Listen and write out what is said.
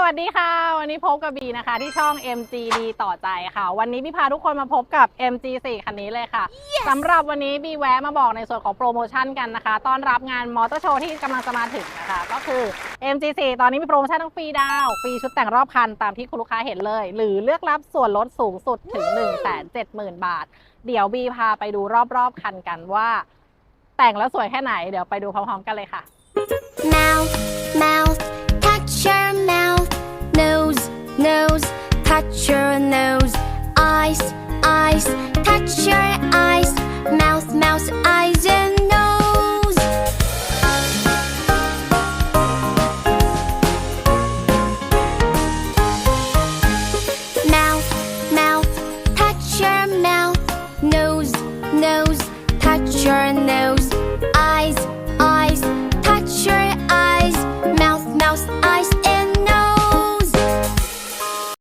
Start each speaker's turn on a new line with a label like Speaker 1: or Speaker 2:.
Speaker 1: สวัสดีค่ะ วันนี้พบกับบีนะคะ ที่ช่อง MGD ต่อใจค่ะ วันนี้บีพาทุกคนมาพบกับ MG4 คันนี้เลยค่ะสำหรับวันนี้บีแวะมาบอกในส่วนของโปรโมชั่นกันนะคะ ต้อนรับงานมอเตอร์โชว์ที่กำลังจะมาถึงนะคะ ก็คือ MG4 ตอนนี้มีโปรโมชั่นทั้งฟรีดาวน์ฟรีชุดแต่งรอบคันตามที่คุณลูกค้าเห็นเลย หรือเลือกรับส่วนลดสูงสุดถึง 170,000 บาท เดี๋ยวบีพาไปดูรอบๆคันกันว่า แต่งแล้วสวยแค่ไหนเดี๋ยวไปดูพร้อมๆกันเลยค่ะ Now
Speaker 2: nose. Eyes, eyes, touch your eyes. Mouth, mouth, eyes, and nose. Mouth, mouth, touch your mouth. Nose, nose, touch your nose.